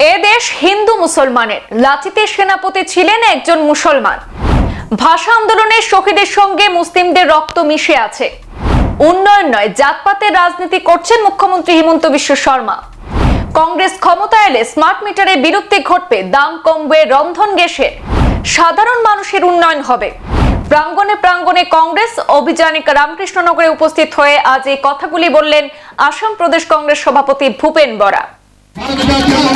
এ দেশ হিন্দু মুসলমানের। লাচিতে সেনাপতি ছিলেন একজন মুসলমান। ভাষা আন্দোলনের শহীদের সঙ্গে মুসলিমদের রক্ত মিশে আছে। উন্নয়ন নয়, জাতপাতের রাজনীতি করছেন মুখ্যমন্ত্রী হিমন্ত বিশ্ব শর্মা। কংগ্রেস ক্ষমতা এলে স্মার্ট মিটারে বিরুদ্ধে ঘটবে, দাম কমবে, রন্ধন গ্যাসের সাধারণ মানুষের উন্নয়ন হবে। প্রাঙ্গণে প্রাঙ্গণে কংগ্রেস অভিযানে রামকৃষ্ণনগরে উপস্থিত হয়ে আজ এই কথাগুলি বললেন আসাম প্রদেশ কংগ্রেস সভাপতি ভূপেন বরা। ভারতীয়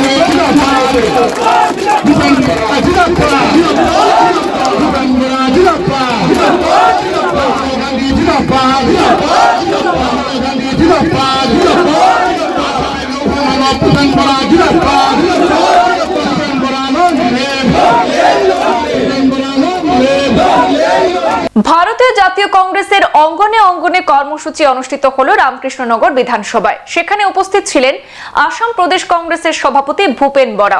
অঙ্গনে অঙ্গনে কর্মসূচি অনুষ্ঠিত হল রামকৃষ্ণনগর বিধানসভায়। সেখানে উপস্থিত ছিলেন আসাম প্রদেশ কংগ্রেসের সভাপতি ভূপেন বরা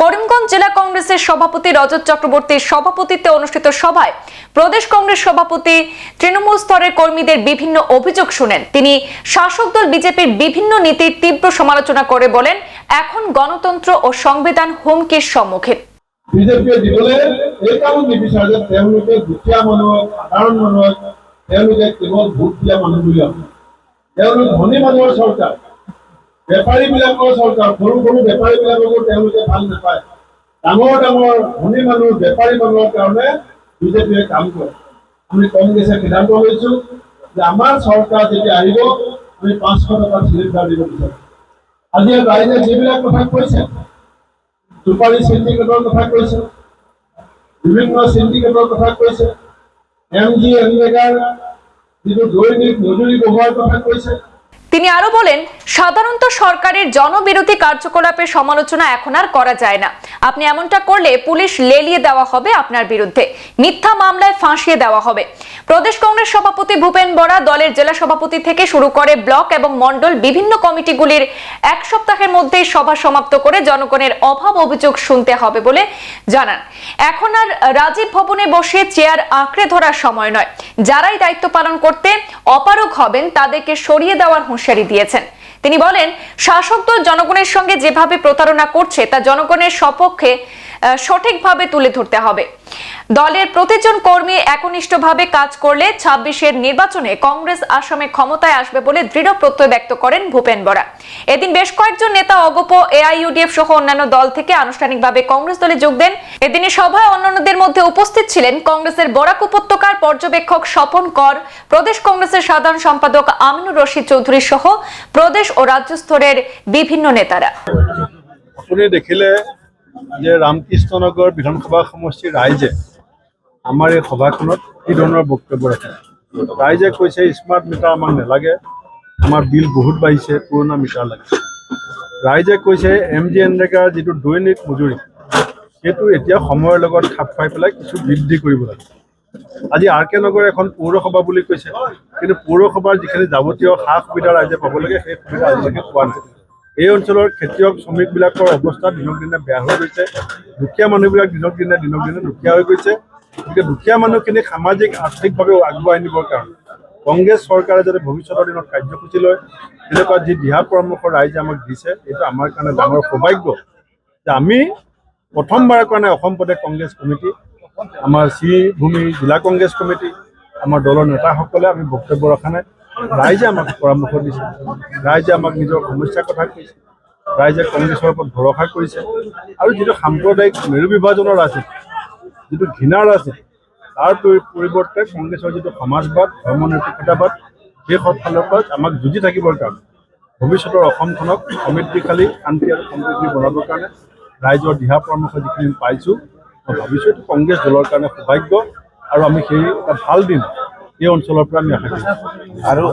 করিমগঞ্জ জেলা কংগ্রেসের সভাপতি রজত চক্রবর্তীর সভাপতিত্বে অনুষ্ঠিত সভায় প্রদেশ কংগ্রেস সভাপতি তৃণমূল স্তরের কর্মীদের বিভিন্ন অভিযোগ শুনেন। তিনি শাসক দল বিজেপির বিভিন্ন নীতির তীব্র সমালোচনা করে বলেন, এখন গণতন্ত্র ও সংবিধান হুমকিৰ সম্মুখীন। বিজেপিয়ে দিবলৈ এই কাৰণত নিবিচাৰে যে তেওঁলোকে দুখীয়া মানুহক সাধাৰণ মানুহক তেওঁলোকে কেৱল ভোট দিয়া মানুহ বুলি ভাবে। তেওঁলোক ধনী মানুহৰ চৰকাৰ। বেপাৰীবিলাকৰ চৰকাৰ। সৰু সৰু বেপাৰীবিলাককো তেওঁলোকে ভালো নাপায়। ডাঙৰ ডাঙৰ ধনী মানুহ, বেপাৰী মানুহৰ কাৰণে বিজেপিয়ে কাম কৰে। আমি কংগ্ৰেছে সিদ্ধান্ত লৈছো যে আমাৰ চৰকাৰ যেতিয়া আহিব, আমি পাঁচশো টকা চিলিণ্ডাৰ দিব বিচাৰোঁ আজি ৰাইজে যিবিলাক কথা কৈছে, চুপাৰী চিণ্ডিকেটৰ কথা কৈছে, বিভিন্ন চিণ্ডিকেটৰ কথা কৈছে এম জি এনৰেগাৰ যিটো দৈনিক মজুৰি বঢ়োৱাৰ কথা কৈছে তিনি আরও বলেন, সাধারণত সরকারের জনবিরোধী কার্যকলাপের সমালোচনা এখন আর করা যায় না। আপনি এমনটা করলে পুলিশ লেলিয়ে দেওয়া হবে আপনার বিরুদ্ধে। মিথ্যা মামলায় ফাঁসিয়ে দেওয়া হবে। প্রদেশ কংগ্রেস সভাপতি ভূপেন বরা দলের জেলা সভাপতি থেকে শুরু করে ব্লক এবং মন্ডল বিভিন্ন কমিটিগুলির এক সপ্তাহের মধ্যেই সভা সমাপ্ত করে জনগণের অভাব অভিযোগ শুনতে হবে বলে জানান। এখন আর রাজীব ভবনে বসে চেয়ার আঁকড়ে ধরার সময় নয়। যারাই দায়িত্ব পালন করতে অপারগ হবেন, তাদেরকে সরিয়ে দেওয়ার হুঁশিয়ারি দিয়েছেন। তিনি বলেন, শাসক দল জনগণের সঙ্গে যেভাবে প্রতারণা করছে, তা জনগণের সপক্ষে সঠিকভাবে তুলে ধরতে হবে। দলের প্রতিজন কর্মী একনিষ্ঠভাবে কাজ করলে ছাব্বিশের নির্বাচনে কংগ্রেস আসামে ক্ষমতায় আসবে বলে দৃঢ় প্রত্যয় ব্যক্ত করেন ভূপেন বরা। এদিন বেশ কয়েকজন নেতা অগপ, এআইইউডিএফ সহ অন্যান্য দল থেকে আনুষ্ঠানিকভাবে কংগ্রেস দলে যোগ দেন। এদিনে সভায় অন্যান্যদের মধ্যে উপস্থিত ছিলেন কংগ্রেসের বরাক উপত্যকার পর্যবেক্ষক স্বপন কর, প্রদেশ কংগ্রেসের সাধারণ সম্পাদক আমিনুর রশিদ চৌধুরী সহ প্রদেশ ও রাজ্য স্তরের বিভিন্ন নেতারা। দেখিলে যে ৰামকৃষ্ণনগৰ বিধানসভা সমষ্টিৰ ৰাইজে আমাৰ এই সভাখনত কি ধৰণৰ বক্তব্য ৰাখে? ৰাইজে কৈছে, স্মাৰ্ট মিটাৰ আমাক নালাগে। আমাৰ বিল বহুত বাঢ়িছে, পুৰণা মিটাৰ লাগে। ৰাইজে কৈছে, এম জি এনৰেগাৰ যিটো দৈনিক মজুৰি, সেইটো এতিয়া সময়ৰ লগত খাপ খুৱাই পেলাই কিছু বৃদ্ধি কৰিব লাগে। আজি আৰ কে নগৰ এখন পৌৰসভা বুলি কৈছে। কিন্তু পৌৰসভাৰ যিখিনি যাৱতীয় সা সুবিধা ৰাইজে পাব লাগে, সেই সুবিধা আজিলৈকে পোৱা নাই। এই অঞ্চলৰ খেতিয়ক, শ্ৰমিকবিলাকৰ অৱস্থা দিনক দিনে বেয়া হৈ গৈছে। দুখীয়া মানুহবিলাক দিনক দিনে দিনক দিনে দুখীয়া হৈ গৈছে। গতিকে দুখীয়া মানুহখিনিক সামাজিক আৰ্থিকভাৱে আগবঢ়াই নিবৰ কাৰণে কংগ্ৰেছ চৰকাৰে যাতে ভৱিষ্যতৰ দিনত কাৰ্যসূচী লয়, তেনেকুৱা যি দিহা পৰামৰ্শ ৰাইজে আমাক দিছে, এইটো আমাৰ কাৰণে ডাঙৰ সৌভাগ্য যে আমি প্ৰথমবাৰৰ কাৰণে অসম প্ৰদেশ কংগ্ৰেছ কমিটি, আমাৰ শ্ৰীভূমি জিলা কংগ্ৰেছ কমিটি, আমাৰ দলৰ নেতাসকলে আমি বক্তব্য ৰখা নাই। ৰাইজে আমাক পৰামৰ্শ দিছে ৰাইজে আমাক নিজৰ সমস্যাৰ কথা কৈছে ৰাইজে কংগ্ৰেছৰ ওপৰত ভৰসা কৰিছে আৰু যিটো সাম্প্ৰদায়িক মেৰু বিভাজনৰ আছে, যিটো ঘৃণাৰ আছে, তাৰ পৰি- পৰিৱৰ্তে কংগ্ৰেছৰ যিটো সমাজবাদ ধৰ্মনিৰপেক্ষতাবাদ সেই সৎ ফালৰ পৰা আমাক যুঁজি থাকিবৰ কাৰণে, ভৱিষ্যতৰ অসমখনক সমৃদ্ধিশালী, শান্তি আৰু সমৃদ্ধি বনাবৰ কাৰণে ৰাইজৰ দিহা পৰামৰ্শ যিখিনি পাইছোঁ, মই ভাবিছোঁ এইটো কংগ্ৰেছ দলৰ কাৰণে সৌভাগ্য আৰু আমি সেই এটা ভালো দিন এই অঞ্চলৰ পৰা আমি আশা কৰিছোঁ আৰু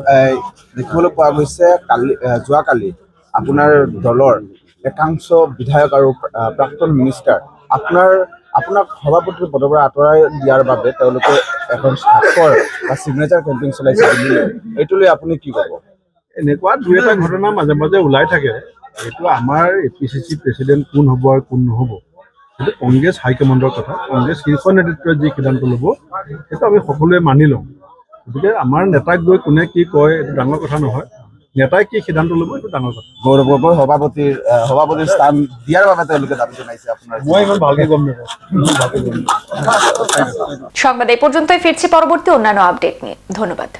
দেখিবলৈ পোৱা গৈছে কালি যোৱাকালি আপোনাৰ দলৰ একাংশ বিধায়ক আৰু প্ৰাক্তন মিনিষ্টাৰ আপোনাৰ আপোনাক সভাপতিৰ পদৰ পৰা আঁতৰাই দিয়াৰ বাবে তেওঁলোকে এখন স্বাক্ষৰ বা চিগনেচাৰ কেম্পেইন চলাইছে এইটো লৈ আপুনি কি ক'ব? এনেকুৱা দুই এটা ঘটনা মাজে মাজে ওলাই থাকে। এইটো আমাৰ A P C C president কোন হ'ব আৰু কোন নহ'ব। সেইটো কংগ্ৰেছ হাইকমাণ্ডৰ কথা। কংগ্ৰেছ শীৰ্ষ নেতৃত্বই যি সিদ্ধান্ত ল'ব সেইটো আমি সকলোৱে মানি লওঁ। গতিকে আমাৰ নেতাক গৈ কোনে কি কয় এইটো ডাঙৰ কথা নহয়। নেতাই কি সিদ্ধান্ত ল'ব এইটো ডাঙৰ কথা। গৌৰৱ গগৈ সভাপতিৰ সভাপতিৰ স্থান দিয়াৰ বাবে তেওঁলোকে দাবি জনাইছে আপোনাৰ। মই ইমান ভালকৈ গম নাপাওঁ। সংবাদ এই পর্যন্তই ফিরছি পরবর্তী অন্যান্য আপডেট নিয়ে। ধন্যবাদ।